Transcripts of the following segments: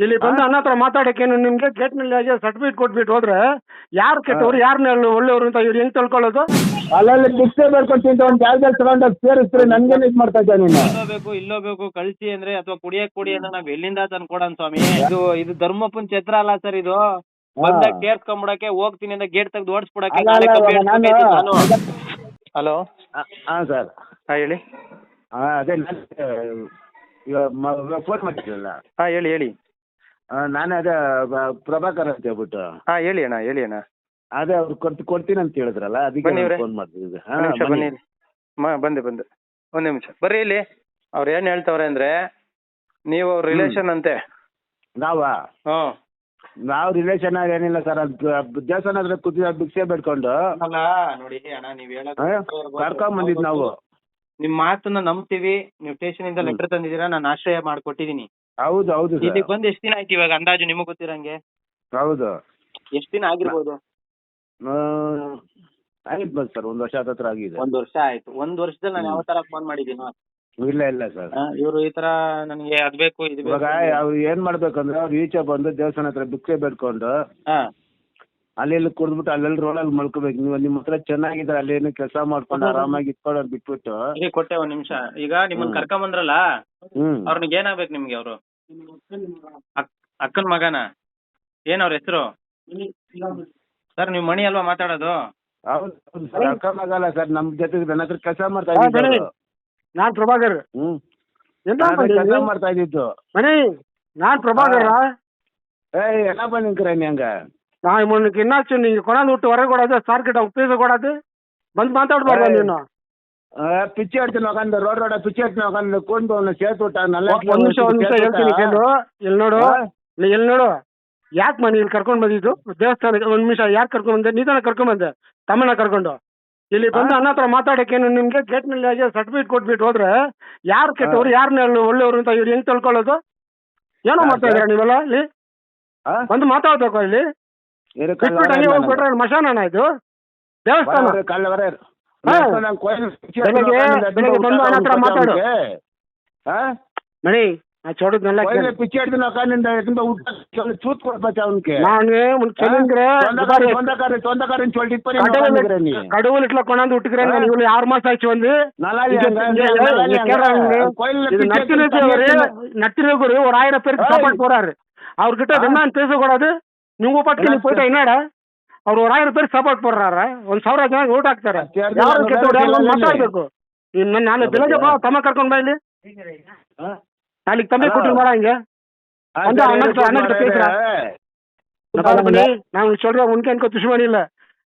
ಇಲ್ಲಿ ಬಂದು ಅನ್ನ ಹತ್ರ ಮಾತಾಡಕ್ಕೇನು ನಿಮ್ಗೆ? ಗೇಟ್ನಲ್ಲಿ ಸರ್ಟಿಫಿಕೇಟ್ ಕೊಟ್ಬಿಟ್ಟು ಹೋದ್ರೆ ಯಾರು ಕೆಟ್ಟವ್ರು? ಯಾರನ್ನ ಒಳ್ಳೆಯವರು ಅಂತ ಇವ್ರು ಹೆಂಗ್ ತಿಳ್ಕೊಳ್ಳೋದು? ಅಲ್ಲಲ್ಲಿ ಭಿಕ್ಷೆ ಬೇಡ್ಕೊಂಡು ಒಂದ್ ಜಾಗದಲ್ಲಿ ತಗೊಂಡೋಗಿ ಸೇರಿಸ್ರಿ ನನ್ಗೇನು ಇದು ಮಾಡ್ತಾ ಇದ್ದೆ ನೀನು? ಇಲ್ಲೋ ಬೇಕು ಇಲ್ಲೋ ಬೇಕು ಕಳ್ಸಿ ಅಂದ್ರೆ ಅಥವಾ ಕುಡಿಯಕ್ ಕೊಡಿ ಅಂದ್ರೆ ನಾವ್ ಎಲ್ಲಿಂದ ತಂದ್ಕೊಡೋಣ ಸ್ವಾಮಿ? ಇದು ಇದು ಧರ್ಮಪ್ಪನ್ ಛತ್ರ ಅಲ್ಲ ಸರ್ ಇದು. ಬಂದಾಗ ಕೇರ್ಸ್ಕೊಂಬಿಡಕ್ಕೆ ಹೋಗ್ತೀನಿ ಅಂತ ಗೇಟ್ ತೆಗೆದು ಓಡಿಸ್ಬಿಡಕ್ಕೆ ಅಲ್ಲ, ನಾಳೆ ಅಲ್ಲ, ಕಬ್ಬು ನಾನು- ಹಲೋ? ಹಾಂ ಸರ್. ಹಾ ಹೇಳಿ. ಹಾಂ ಅದೇ ನಾನು ಇವಾಗ ಫೋನ್ ಮಾಡಿದ್ರಲ್ಲ ಹಾ ಹೇಳಿ ಹೇಳಿ. ನಾನು ಅದೇ ಪ್ರಭಾಕರ್ ಅಂತ ಹೇಳ್ಬಿಟ್ಟು. ಹಾ ಹೇಳಿ ಅಣ್ಣ ಹೇಳಿ ಅಣ್ಣ. ಅದೇ ಅವ್ರು ಕೊಡ್ತಿ ಕೊಡ್ತೀನಿ ಅಂತ ಹೇಳಿದ್ರಲ್ಲ ಅದಕ್ಕೆ ಇವ್ರೆ. ಫೋನ್ ಒಂದ್ ನಿಮಿಷ ಬನ್ನಿ. ಇಲ್ಲಿ. ಮ ಬಂದೆ ಬಂದೆ. ಒಂದ್ ನಿಮಿಷ. ಬರ್ರಿ ಇಲ್ಲಿ. ಅವ್ರು ಏನ್ ಹೇಳ್ತವ್ರೆ ಅಂದ್ರೆ ನೀವು ಅವ್ರ ರಿಲೇಷನ್ ಅಂತೆ. ನಾವಾ? ಹ್ಮ್ ನಾವು ರಿಲೇಷನ್ ಆಗಿ ಏನಿಲ್ಲ ಸರ್ ಅದು ದೇವಸ್ಥಾನ ಹತ್ರ ಕೂತಿದ್ದ ಭಿಕ್ಷೆ ಬೇಡ್ಕೊಂಡು. ಅಲ್ಲ ನೋಡಿ ಅಣ್ಣ ನೀವ್ ಹೇಳೋದು ಆ, ಕರ್ಕೊಂಡ್ ಬಂದಿದ್ ನಾವು. ನಿಮ್ ಮಾತನ್ನ ನಂಬ್ತೀವಿ. ನೀವು ಸ್ಟೇಷನ್ ಇಂದ ಲೆಟರ್ ತಂದಿದ್ದೀರಾ ನಾನು ಆಶ್ರಯ ಮಾಡ್ಕೊಟ್ಟಿದೀನಿ. ಹೌದು ಹೌದು ಸರ್. ಇಲ್ಲಿಗೆ ಬಂದು ಎಷ್ಟು ದಿನ ಆಯ್ತು ಇವಾಗ ಅಂದಾಜು ನಿಮಗೆ ಗೊತ್ತಿರಂಗೆ? ಹೌದು. ಎಷ್ಟು ದಿನ ಆಗಿರ್ಬೋದು? ಆ, ಆಯ್ತು ಬಂದ್ ಸರ್ ಒಂದು ವರ್ಷ ಹತ್ರ ಆಗಿದೆ. ಒಂದ್ ವರ್ಷ ಆಯ್ತು. ಒಂದ್ ವರ್ಷದಲ್ಲಿ ನಾನು ಯಾವ ತರ ಫೋನ್ ಮಾಡಿದೀನೋ? ಇಲ್ಲ ಇಲ್ಲ ಸರ್. ಇವರು ಈ ತರ ನನಗೆ ಅದ್ ಬೇಕು ಇದು ಇವಾಗ ಬೇಕು ಅವ್ರು ಏನ್ ಮಾಡ್ಬೇಕಂದ್ರೆ ಅವ್ರು ಈಚೆ ಬಂದು ದೇವಸ್ಥಾನ ಹತ್ರ ಭಿಕ್ಷೆ ಬೇಡ್ಕೊಂಡು ಹಾ. ಅಲ್ಲಿ ಇಲ್ಲಿ ಕುಡ್ದ್ಬಿಟ್ಟು ರೋಡ್ ರೋಡಲ್ಲಿ ಮಲ್ಕೋಬೇಕು. ನೀವು ನಿಮ್ ಹತ್ರ ಚೆನ್ನಾಗಿದ್ರೆ ಅಲ್ಲಿ ಏನು ಕೆಲಸ ಮಾಡ್ಕೊಂಡು ಆರಾಮಾಗಿ ಇಟ್ಕೊಂಡು ಬಿಟ್ಬಿಟ್ಟು. ಇರಿ ಕೊಟ್ಟೆ ಒಂದ್ ನಿಮಿಷ. ಈಗ ನಿಮ್ಮನ್ನ. ಕರ್ಕೊಂಡ್ ಬಂದ್ರಲ್ಲ ಹ್ಮ್. ಅವ್ರನಿಗೆ ಏನಾಗ್ಬೇಕು ನಿಮ್ಗೆ ಅವರು? ಅಕ್ಕನ ಮಗನ? ಏನ್ ಅವ್ರ ಹೆಸರು? ಸರ್ ನೀವು ಮಣಿ ಅಲ್ವಾ ಮಾತಾಡೋದು? ಹೌದು ಮಗ ಅಲ್ಲ ಸರ್ ನಮ್ ಜೊತೆ ನನ್ನ ಹತ್ರ ಕೆಲಸ ಮಾಡ್ತಾ ಇದ್ದೀನಿ ನಾನ್ ಪ್ರಭಾಕರ್. ಹ್ಮ್. ಕೆಲಸ ಮಾಡ್ತಾ ಇದ್ದಿದ್ದು. ಮಣಿ ನಾನ್ ಪ್ರಭಾಕರ್. ಏಯ್ ಎಲ್ಲ ಬಂದಿನ್ಕರ ಹಂಗ. ನಾ ಮೊನ್ನೆ ಇನ್ನಾಚು ನೀ ಕೊನಾಲ್ ಹುಟ್ಟು ಹೊರಗೆ ಕೊಡೋದು ಸಾರ್ಕಿಟ ಉಪಯೋಗ ಕೊಡೋದು. ಬಂದ್ ಮಾತಾಡ್ಬಾರ್ದು ನೀನು. ಪಿಚ್ಚೆ ಆಡ್ತೀನಿ ಹೋಗಂದು ರೋಡ್ ರೋಡ ಪಿಚ್ಚೆ ಆಡ್ತೀನಿ ಹೋಗಂದು ಕೊಂಡು ಅವ್ನ ಸೇರ್ಬಿಟ್ಟ ನಲ್ಲ ಒಂದ್ ನಿಮಿಷ ಒಂದ್ ನಿಮಿಷ ಹೇಳ್ತೀನಿ ಕೇಳು ಇಲ್ಲಿ ನೋಡು ಇಲ್ಲಿ ಇಲ್ಲಿ ನೋಡು. ಯಾಕೆ ಮನೆ ಇಲ್ಲಿ ಕರ್ಕೊಂಡ್ ಬಂದಿದ್ದು? ದೇವಸ್ಥಾನಕ್ಕೆ ಒಂದ್ ನಿಮಿಷ ಯಾಕೆ ಕರ್ಕೊಂಡ್ ಬಂದೆ? ನೀತಾನ ಕರ್ಕೊಂಡ್ ಬಂದೆ? ತಮ್ಮನ ಕರ್ಕೊಂಡು. ಇಲ್ಲಿ ಬಂದು? ಅನ್ನ ಹತ್ರ ಮಾತಾಡಕ್ಕೇನು ನಿಮ್ಗೆ ಗೇಟ್ನಲ್ಲಿ ಸರ್ಟಿಫಿಕೇಟ್ ಕೊಟ್ಬಿಟ್ಟು ಹೋದ್ರೆ ಯಾರು ಕೆಟ್ಟವ್ರು ಯಾರನ್ನ ಒಳ್ಳೆಯವರು ಅಂತ ಇವ್ರು ಹೆಂಗ್ ತಿಳ್ಕೊಳ್ಳೋದು? ಏನೋ ಮಾಡ್ತಾ ಇದ್ದೀರಾ ನೀವೆಲ್ಲ ಇಲ್ಲಿ? ಬಂದು ಮಾತಾಡ್ಬೇಕು ಇಲ್ಲಿ? ಬಿಟ್ಬಿಟ್ಟು ಹಂಗೆ ಹೋಗ್ಬಿಟ್ರೆ ಮಶಾನ ಇದು? ದೇವಸ್ಥಾನ. ಬೆಳಗ್ಗೆ ಬೆಳಗ್ಗೆ ಬಂದು ಅವನ ಹತ್ರ ಮಾತಾಡು ಮಣಿ ಆ ಚೋಡದ್ ನೆಲ್ಲ ಪಿಚ್ಚಾಡ್ದು ನಾವು ಕಾಲಿಂದ ಯಾಕಂದ್ರೆ ಊಟ ಚೂತ್ ಕೊಡ್ಬೇಕು ಅವನಿಗೆ ನಾನು ಒಂದು ಚೆಲ್ಲಿಂದ್ರೆ ತೊಂದಕಾರని ತೊಂದಕಾರని ಚೋಲ್ಟಿ ಇಪ್ಪರಿ ಕಡವಲ್ ಇಟ್ಲ ಕೊಂಡಂದು ಉಟ್ಕರಂಗ ನೀವು ಆರು ಮಾಸ ಆಯ್ತು ಒಂದು நட்டினருக்கு ஒரு ஆயிரம் பேருக்கு சாப்பாடு போறாரு அவர்கிட்ட ரெண்டாம் பேசக்கூடாது நீங்க பாட்டுக்கு நீ போயிட்டா என்னடா ಅವ್ರು ಒಂದು ಆರು ರೂಪಾಯಿ ಸಪೋರ್ಟ್ ಕೊಡ್ರಾರ ಒಂದ್ ಸಾವಿರ ಜನ ಓಟ್ ಹಾಕ್ತಾರೆ ಯಾರು ಕೆಟ್ಟವ್ರು ಯಾರು ಒಂದು ಮಾತಾಡ್ಬೇಕು ಇನ್ನು ನಾನು ಬೆಳಗ್ಗೆ ಬಾ ತಮ್ಮ ಕರ್ಕೊಂಡ್ ಬಾ ಇಲ್ಲಿ ನಾಲಿಗೆ ತಂಬಿ ಕೊಟ್ಟು ಮಾಡ ಹಿಂಗೆ ಒಂದು ಹನ್ನೊಂದು ಹನ್ನೊಂದು ಪೇಸ್ರ நான் சொல்றேன் உனக்கு எனக்கு துஷ்மணி இல்ல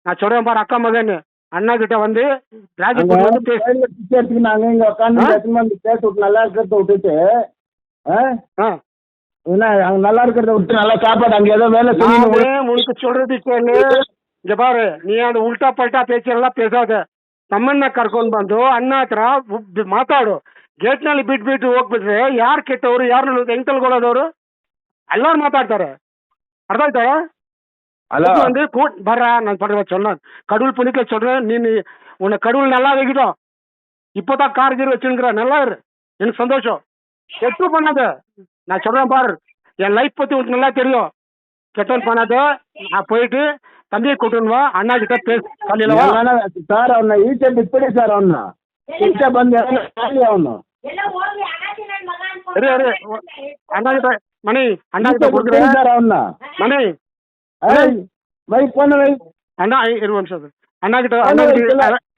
நான் சொல்றேன் பாரு அக்கா மகன் அண்ணா கிட்ட வந்து நாங்க இங்க உட்காந்து பேச நல்லா என்ன அங்க நல்லா இருக்கிறத விட்டு நல்லா சாப்பாடு அங்க ஏதோ வேலை நானு செய்யணும் உனக்கு சொல்றது கேளு இங்க பாரு நீ அந்த ಉಲ್ಟಾ ಪಲ್ಟಾ ಪೇಚೆಲ್ಲ ಪೇಸಾದ ತಮ್ಮನ್ನ ಕರ್ಕೊಂಡ್ ಬಂದು ಅಣ್ಣ ಹತ್ರ ಉಬ್- ಮಾತಾಡು ಗೇಟ್ ನಲ್ಲಿ ಬಿಟ್ಬಿಟ್ಟು ಹೋಗ್ಬಿಟ್ರೆ ಯಾರು ಕೆಟ್ಟವ್ರು ಯಾರು ಹೆಂಗ್ ತಿಳ್ಕೊಳ್ಳೋದವ್ರು ಎಲ್ಲಾರು ಮಾತಾಡ್ತಾರೆ ಅರ್ಥ ಆಯ್ತಾ ஹலோ இது வந்து கூட் வர்றா நான் சொல்றேன் சொன்னேன் கடவுள் புண்ணியத்துல சொல்றேன் நீ நீ உன்னை கடவுள் நல்லா வைக்கிட்டோம் இப்போதான் கார் கீர் வச்சுருக்கிற நல்லா இரு எனக்கு சந்தோஷம் கெட்டு பண்ணாத நான் சொல்றேன் பாரு என் லைஃப் பத்தி உனக்கு நல்லா தெரியும் கெட்டவன் பண்ணாத நான் போயிட்டு தம்பியை கூட்டுன்னு வா அண்ணா கிட்ட பேசு காலையில வா ಸರ್ ಅವನ್ನ ಈಚೆ ಬಿಟ್ಬಿಡಿ ಸರ್ ಅವನ್ನ ಈಚೆ ಬಂದು ಖಾಲಿ ಅವನು இரு இரு அண்ணா கிட்ட மணி அண்ணா கிட்ட கொடுக்குறேன் ಸರ್ ಅವನ್ನ மணி ವೈ ಫೋನ್ ವೈ அண்ணா இரு ஒரு நிமிஷம் இரு. அண்ணா கிட்ட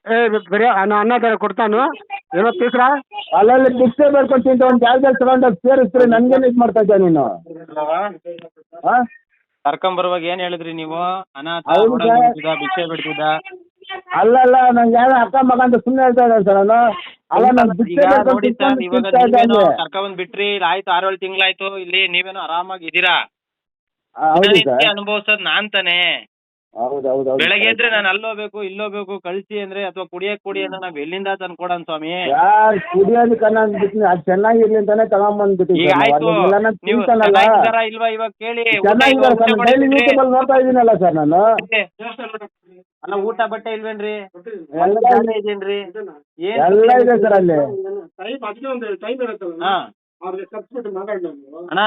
ಏ ಬರೀ ನಾನು ಅನ್ನ ತರ ಕೊಡ್ತಾನು. ಏನೋ ತೀಸ್ರಾ ಅಲ್ಲಲ್ಲಿ ಭಿಕ್ಷೆ ತಿಂತ ಒಂದು ಜಾಗದಲ್ಲಿ ತಗೊಂಡೋಗಿ ಸೇರಿಸ್ತಾರೆ ನನ್ಗೇನು ಇದು ಮಾಡ್ತಾ ಇದ್ದೆ ನೀನು? ಕರ್ಕೊಂಡ್ ಬರುವಾಗ ಏನ್ ಹೇಳಿದ್ರಿ ನೀವು? ಅನಾಥ ಹೌದು ಬಿಡ್ತಿದ್ದ ಅಲ್ಲಲ್ಲ ಬಿಡ್ತಿದ್ದ ಅಲ್ಲ ನಂಗೆ ಅಕ್ಕ ಮಗ ಅಂತ ಸುಮ್ಮನೆ ಹೇಳ್ತಾ ಇದ್ದಾನೆ ಸರ್ ನಾನು ಅಲ್ಲ ನಾನು ಭಿಕ್ಷೆ ಸರ್ ಇವಾಗ ಕರ್ಕೊಂಡ್ ಬಿಟ್ರಿ ಇಲ್ಲ ಆಯ್ತು ಆರೇಳು ತಿಂಗಳಾಯ್ತು ಇಲ್ಲಿ ನೀವೇನು ಆರಾಮಾಗಿ ಇದೀರಾ? ಹೌದು ಸರ್. ಅನುಭವಿಸೋದ್ ನಾನ್ ತಾನೇ. ಹೌದು ಹೌದು ಹೌದು ಬೆಳಗ್ಗೆ ಎದ್ರೆ ನಾನು ಅಲ್ಲೋಗ್ಬೇಕು ಇಲ್ಲೋಬೇಕು ಕಳ್ಸಿ ಅಂದ್ರೆ ಅಥವಾ ಕುಡಿಯಕ್ ಕೊಡಿ ಅಂದ್ರೆ ನಾವ್ ಎಲ್ಲಿಂದ ತಂದ್ಕೊಡೋಣ ಸ್ವಾಮಿ? ಯಾರ್ ಕುಡಿಯೋದಕ್ಕೆ ನಾನು ಅದು ಚೆನ್ನಾಗಿರ್ಲಿ ಅಂತಾನೆ ಈಗ ಆಯ್ತು. ನೀವು ಇಲ್ವಾ ಇವಾಗ ಕೇಳಿ? ಊಟ ಸರ್ ಡೈಲಿ ನೋಡ್ತಾ ಸರ್ ನಾನು. ಅಲ್ಲ ಊಟ ಬಟ್ಟೆ ಇಲ್ವೇನ್ರಿ? ಎಲ್ಲ ಜಾಗ ಇದೇನ್ರಿ? ಏನ್ ಎಲ್ಲ ಇದೆ ಸರ್ ಅಲ್ಲಿ. ಟೈಮ್ ಇರುತ್ತಲ್ಲ ಹಾ. ಅಣ್ಣ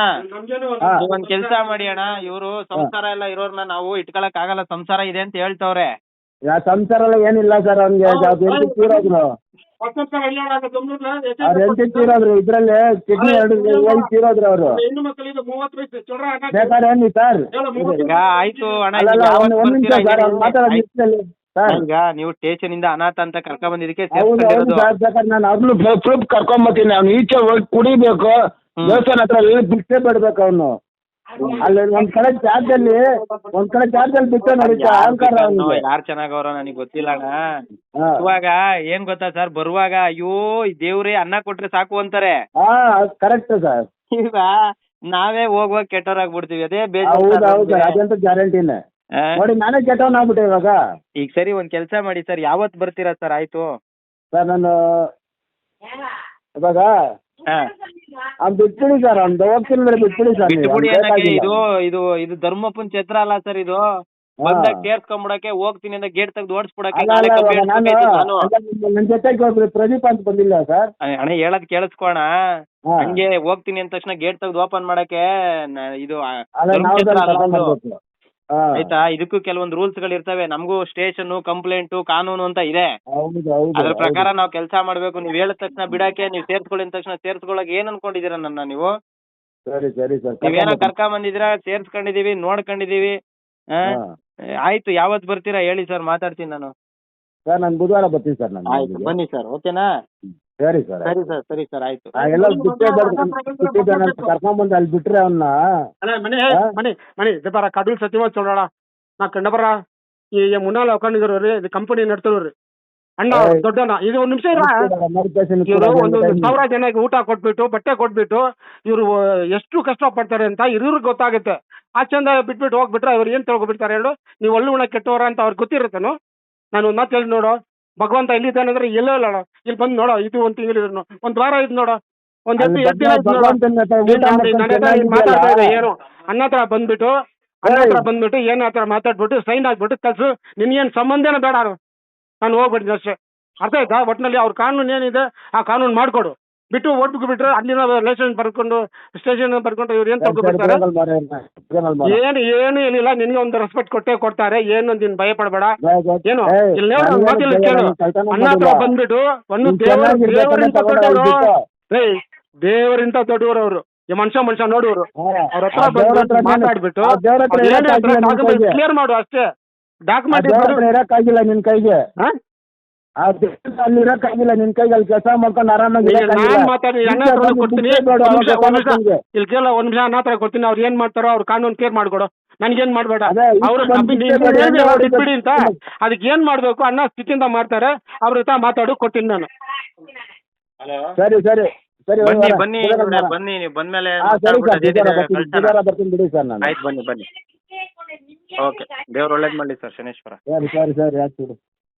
ಒಂದ್ ಕೆಲ್ಸ ಮಾಡಿ ಅಣ್ಣ ಇವ್ರು ಸಂಸಾರ ಎಲ್ಲ ಇರೋರ್ನ ನಾವು ಇಟ್ಕೊಳಕ್ ಆಗಲ್ಲ ಸಂಸಾರ ಇದೆ ಅಂತ ಹೇಳ್ತವ್ರೆ. ಯಾ ಸಂಸಾರ ಎಲ್ಲ ಏನಿಲ್ಲ ಸರ್ ಅವ್ನಿಗೆ ತೀರೋದ್ರು. ಅವ್ರ ಎಂಟಿ ತೀರೋದ್ರು ಇದ್ರಲ್ಲಿ ಕಿಡ್ನಿ ಎರಡು ತೀರೋದ್ರು ಅವರು. ಬೇಕಾದ್ರೆ ಏನಿ ಸರ್ ಆಯ್ತು ಅಣ್ಣ ಅಲ್ಲಲ್ಲ ನೀವು ಸ್ಟೇಷನ್ ಇಂದ ಅನಾಥ ಅಂತ ಕರ್ಕೊಂಡ್ ಬಂದಿದ್ದಕ್ಕೆ ಕರ್ಕೊಂಡ್ ಬರ್ತೀನಿ ನಾನು ಅವ್ನು ಪ್ರೂಫ್ ಕರ್ಕೊಂಬತ್ತೀನಿ ಅವ್ನು ಈಚೆ ಹೋಗಿ ಕುಡಿಬೇಕು. ದೇವಸ್ಥಾನ ಹತ್ರ ಎಲ್ಲಿ ಬಿಟ್ಟೇ ಬಿಡ್ಬೇಕು ಅವನು. ಅಲ್ಲಿ ಒಂದ್ ಕಡೆ ಜಾಗದಲ್ಲಿ ಒಂದ್ ಕಡೆ ಜಾಗದಲ್ಲಿ ಬಿಟ್ಟೆ ನಡೀತಾ ಅಹಂಕಾರ ಯಾರು ಚೆನ್ನಾಗವ್ರ ನನಗೆ ಗೊತ್ತಿಲ್ಲ ಇವಾಗ ಏನ್ ಗೊತ್ತಾ ಸರ್? ಬರುವಾಗ ಅಯ್ಯೋ ದೇವ್ರೇ ಅನ್ನ ಕೊಟ್ರೆ ಸಾಕು ಅಂತಾರೆ. ಹಾ ಕರೆಕ್ಟ್ ಸರ್. ಈಗ ನಾವೇ ಹೋಗುವಾಗ ಕೆಟ್ಟವರಾಗ್ಬಿಡ್ತೀವಿ ಅದೇ ಸರ್ ಗ್ಯಾರಂಟಿನೇ ಆ? ನೋಡಿ ನಾನೇ ಕೆಟ್ಟವನಾಗ್ಬಿಟ್ಟೆ ಇವಾಗ ಈಗ ಸರಿ ಒಂದ್ ಕೆಲ್ಸ ಮಾಡಿ ಸರ್ ಯಾವತ್ ಬರ್ತೀರಾ ಸರ್ ಆಯ್ತು ಸರ್ ನಾನು ಇವಾಗ ಹಾ. ಅವ್ನು ಬಿಟ್ಬಿಡಿ ಸರ್ ಅವ್ನು ಹೋಗ್ತೀನಿ ಬಿಟ್ಬಿಡಿ ಸರ್ ಅನ್ನಕ್ಕೆ ಇದು ಇದು ಇದು ಧರ್ಮಪ್ಪನ್ ಛತ್ರ ಅಲ್ಲ ಸರ್ ಇದು. ಬಂದಾಗ ಸೇರ್ಸ್ಕೊಂಡ್ಬಿಡಕ್ಕೆ ಹೋಗ್ತೀನಿ ಅಂತ ಗೇಟ್ ತೆಗ್ದು ಓಡಿಸ್ಬಿಡಕ್ಕೆ ನಾಳೆ ಕಬ್ಬು ನಾನು ನಾನು ನನ್ನ ಜೊತೆಗೆ ಒಬ್ರು ಪ್ರದೀಪ್ ಅಂತ ಬಂದಿಲ್ಲ ಸರ್ ಅಣ್ಣ ಹೇಳದ್ ಕೇಳಿಸ್ಕೋಣ ಹಾ. ಹಂಗೆ ಹೋಗ್ತೀನಿ ಅಂದ ತಕ್ಷಣ ಗೇಟ್ ತೆಗ್ದು ಓಪನ್ ಮಾಡಕ್ಕೆ ನ- ಇದು ಆ ಅಲ್ಲ ಧರ್ಮ ನಾವು ಅಲ್ಲ ಅದು. ಬರ್ಬೇಕು. ಆಯ್ತಾ? ಇದಕ್ಕೂ ಕೆಲವೊಂದು ರೂಲ್ಸ್ಗಳು ಇರ್ತವೆ. ನಮಗೂ ಸ್ಟೇಷನ್ ಕಂಪ್ಲೇಂಟ್ ಕಾನೂನು ಅಂತ ಇದೆ. ಅದ್ರ ಪ್ರಕಾರ ನಾವು ಕೆಲಸ ಮಾಡ್ಬೇಕು. ನೀವ್ ಹೇಳಿದ ತಕ್ಷಣ ಬಿಡಕ್ಕೆ ನೀವ್ ಸೇರ್ಸ್ಕೊಳ್ಳಿ ಅಂದ ತಕ್ಷಣ ಸೇರ್ಸ್ಕೊಳಕ್ ಏನ್ ಅನ್ಕೊಂಡಿದೀರ ನನ್ನ ನೀವು? ಸರಿ ಸರಿ ಸರ್. ನೀವೇನೋ ಕರ್ಕೊಂಡ್ ಬಂದಿದ್ದೀರಾ? ಸೇರ್ಸ್ಕೊಂಡಿದೀವಿ ನೋಡ್ಕೊಂಡಿದೀವಿ. ಆ? ಆಯ್ತು ಯಾವತ್ ಬರ್ತೀರಾ ಹೇಳಿ ಸರ್ ಮಾತಾಡ್ತೀನಿ ನಾನು. ಸರ್ ನಾನು ಬುಧವಾರ ಬರ್ತೀನಿ ಸರ್ ನಾನು ಆಯ್ತು ಬನ್ನಿ ಸರ್ ಓಕೆನಾ? ಸರಿ ಸರ್ ಸರಿ ಸರ್ ಸರಿ ಸರ್ ಆಯ್ತು. ಎಲ್ಲ ಕರ್ಕೊಂಡ್ಬಂದು ಅಲ್ಲಿ ಬಿಟ್ರೆ ಅವನ್ನ ಮನೆ ಮನೆ ಮನೆ ಕಡಲ್ ಸಚಿವ ನಾ ಕಂಡ ಬರ ಈ ಮುನ್ನಾಲ ಹಾಕೊಂಡಿದ್ರು ರೀ ಇದು ಕಂಪನಿ ನಡ್ತಿರೋರು ಅಣ್ಣ ದೊಡ್ಡಣ್ಣ ಇದು ಒಂದ್ ನಿಮಿಷ ಇವರು ಒಂದು ಸಾವಿರ ಜನಕ್ಕೆ ಊಟ ಕೊಟ್ಬಿಟ್ಟು ಬಟ್ಟೆ ಕೊಟ್ಬಿಟ್ಟು ಇವ್ರು ಎಷ್ಟು ಕಷ್ಟ ಪಡ್ತಾರೆ ಅಂತ ಇರೋರ್ ಗೊತ್ತಾಗುತ್ತೆ. ಆ ಚಂದ ಬಿಟ್ಬಿಟ್ಟು ಹೋಗ್ಬಿಟ್ರೆ ಅವ್ರು ಏನ್ ತಗೊಬಿಡ್ತಾರೆ ಹೇಳು? ನೀವು ಒಳ್ಳೆ ಉಣ ಕೆಟ್ಟವರ ಅಂತ ಅವ್ರಿಗೆ ಗೊತ್ತಿರುತ್ತೇನು? ನಾನು ಒಂದ್ ಮಾತು ಹೇಳಿ ನೋಡು. ಭಗವಂತ ಎಲ್ಲಿದ್ದಾನೆ ಅಂದ್ರೆ ಎಲ್ಲೋ ಇಲ್ಲ ಅಣ್ಣ. ಇಲ್ಲಿ ಬಂದು ನೋಡೋ ಇದು ಒಂದ್ ತಿಂಗಳು ಒಂದ್ ವಾರ ಇದ್ ನೋಡೋ ಒಂದ್ ಎಷ್ಟು ಇದು ನೋಡು. ನೀನ್ ಏನ್ ಮಾತಾಡ್ತಾ ಇದೆ ಏನು ಅನ್ನತ್ರ ಹತ್ರ ಬಂದ್ಬಿಟ್ಟು ಹತ್ರ ಏಯ್. ಬಂದ್ಬಿಟ್ಟು ಏನ್ ಹತ್ರ ಮಾತಾಡ್ಬಿಟ್ಟು ಸೈನ್ ಹಾಕ್ಬಿಟ್ಟು ಕಳ್ಸು ನಿನ್ಗೇನ್ ಸಂಬಂಧನೇ ಬೇಡ. ನಾನು ಹೋಗ್ಬಿಡ್ತೀನಿ ಅಷ್ಟೇ ಅರ್ಥ ಆಯ್ತಾ ಒಟ್ಟಿನಲ್ಲಿ ಅವ್ರ ಕಾನೂನು ಏನಿದೆ ಆ ಕಾನೂನು ಮಾಡ್ಕೊಡು ಬಿಟ್ಟು ಓಟ್ ಬಿಟ್ರೆ ಅಲ್ಲಿನ ಲೈಸೆನ್ಸ್ ಬರ್ಕೊಂಡು ಸ್ಟೇಷನ್ ಬರ್ಕೊಂಡು ಇವ್ರು ಏನ್ ತಗೊಂಡ್ಬಿಡ್ತಾರೆ ಏನು ಏನು ಏನಿಲ್ಲ ನಿನ್ಗೆ ಒಂದು ರೆಸ್ಪೆಕ್ಟ್ ಕೊಟ್ಟೆ ಕೊಡ್ತಾರೆ ಏನು ನೀನ್ ಭಯ ಪಡಬೇಡ ಏನು ಇಲ್ಲಿ ಇಲ್ಲಿ ಕೇಳು. ಅಣ್ಣ ಹತ್ರ ಬಂದ್ಬಿಟ್ಟು ಒಂದು ದೇವರ ದೇವರಿಂತ ದೊಡ್ಡವರು ದೇವರಿಂದ ದೇವರಿಂತ ದೊಡ್ಡವರು ಅವರು. ಈ ಮನುಷ್ಯ ಮನುಷ್ಯ ನೋಡುವರು. ಅವ್ರ ಹತ್ರ ಬಂದ್ಬಿಟ್ಟು ಮಾತಾಡ್ಬಿಟ್ಟು ಕ್ಲಿಯರ್ ಮಾಡು ಅಷ್ಟೇ. ಡಾಕ್ಯುಮೆಂಟ್ ಇರಕ್ಕಾಗಿಲ್ಲ ನಿನ್ ಕೈಗೆ. ಆ ದೇವ್ರು ಅಲ್ಲಿ ಇರೋಕ್ಕಾಗಿಲ್ಲ ನಿನ್ ಕೈಗೆ ಅಲ್ಲಿ ಕೆಲಸ ಮಾಡ್ಕೊಂಡು ಆರಾಮಾಗಿ ನಾನು ನಾನ್ ಮಾತಾಡಿ ಅಣ್ಣ ಹತ್ರ ಕೊಡ್ತೀನಿ. ಒಂದ್ ನಿಮಿಷ, ಒಂದ್ ನಿಮಿಷ. ಇಲ್ಲಿ ಕೇಳ ಒಂದ್ ನಿಮಿಷ ಅಣ್ಣ ಹತ್ರ ಕೊಡ್ತೀನಿ. ಅವ್ರು ಏನ್ ಮಾಡ್ತಾರೋ ಅವ್ರ ಕಾನೂನು ಕೇರ್ ಮಾಡ್ಕೊಡು. ನನ್ಗೇನ್ ಮಾಡ್ಬೇಡ. ಅದೇ, ಇಷ್ಟು ಅವ್ರು ಬಂದು ಬಿಟ್ಟೇ ಹೆಂಗೆ ಅವ್ರು ಇಟ್ಬಿಡಿ ಅಂತ. ಮಾಡ್ಬೇಕು? ಅದಕ್ಕೆ ಏನ್ ಮಾಡ್ಬೇಕು? ಅಣ್ಣ ಸ್ಥಿತಿಯಿಂದ ಮಾಡ್ತಾರೆ. ಅವ್ರ ಹತ್ರ ಮಾತಾಡು ಕೊಡ್ತೀನಿ ನಾನು. ಸರಿ ಸರಿ. ಸರಿ ಬನ್ನಿ ಹೋಗೋಣ. ಬನ್ನಿ ಇವ್ರೆ, ಬನ್ನಿ ನೀವು ಬಂದ್ಮೇಲೆ ಹಾ ಸರಿ ಸರ್. ಮಾತಾಡ್ಬಿಟ್ಟು ಬುಧವಾರ ಬರ್ತೀನಿ. ಬುಧವಾರ ಬರ್ತೀನಿ ಬಿಡಿ ಸರ್ ನಾನು. ಆಯ್ತು ಬನ್ನಿ ಬನ್ನಿ. ಓಕೆ ದೇವ್ರು ಒಳ್ಳೇದ್ ಮಾಡಿ ಸರ್ ಶನೇಶ್ವರ. ಸರಿ ಸರಿ ಸರಿ ಆಯ್ತು ಬಿಡಿ.